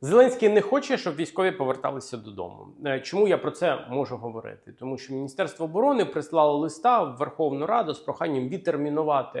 Зеленський не хоче, щоб військові поверталися додому. Е, Чому я про це можу говорити? Тому що Міністерство оборони прислало листа в Верховну Раду з проханням відтермінувати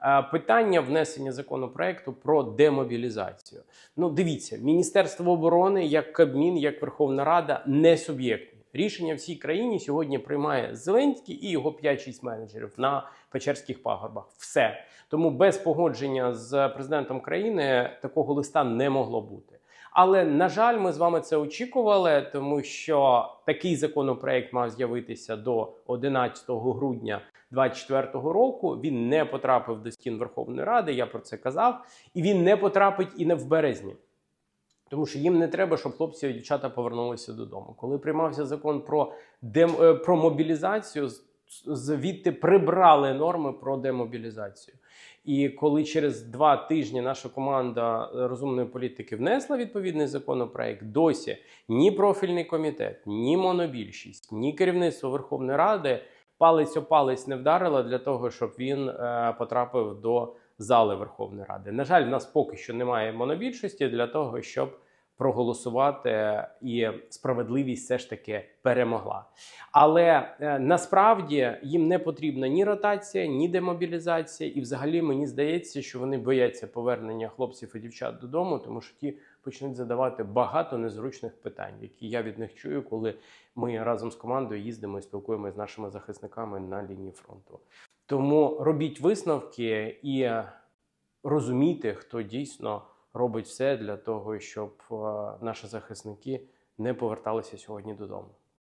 е, питання внесення законопроекту про демобілізацію. Ну, дивіться, Міністерство оборони, як Кабмін, як Верховна Рада не суб'єктні. Рішення всій країні сьогодні приймає Зеленський і його 5-6 менеджерів на Печерських пагорбах. Все тому без погодження з президентом країни такого листа не могло бути. Але на жаль, ми з вами це очікували, тому що такий законопроект мав з'явитися до 11 грудня 2024 року. Він не потрапив до стін Верховної Ради. Я про це казав, і він не потрапить і не в березні. Тому що їм не треба, щоб хлопці і дівчата повернулися додому. Коли приймався закон про дем... е, про мобілізацію, звідти прибрали норми про демобілізацію. І коли через два тижні наша команда е, розумної політики внесла відповідний законопроект, досі ні профільний комітет, ні монобільшість, ні керівництво Верховної Ради палець о палець не вдарило для того, щоб він е, потрапив до зали Верховної Ради. На жаль, в нас поки що немає монобільшості для того, щоб проголосувати і справедливість все ж таки перемогла. Але е, насправді їм не потрібна ні ротація, ні демобілізація. І взагалі мені здається, що вони бояться повернення хлопців і дівчат додому, тому що ті почнуть задавати багато незручних питань, які я від них чую, коли ми разом з командою їздимо і спілкуємося з нашими захисниками на лінії фронту. Тому робіть висновки і розумійте, хто дійсно робить все для того, щоб е, наші захисники не поверталися сьогодні додому.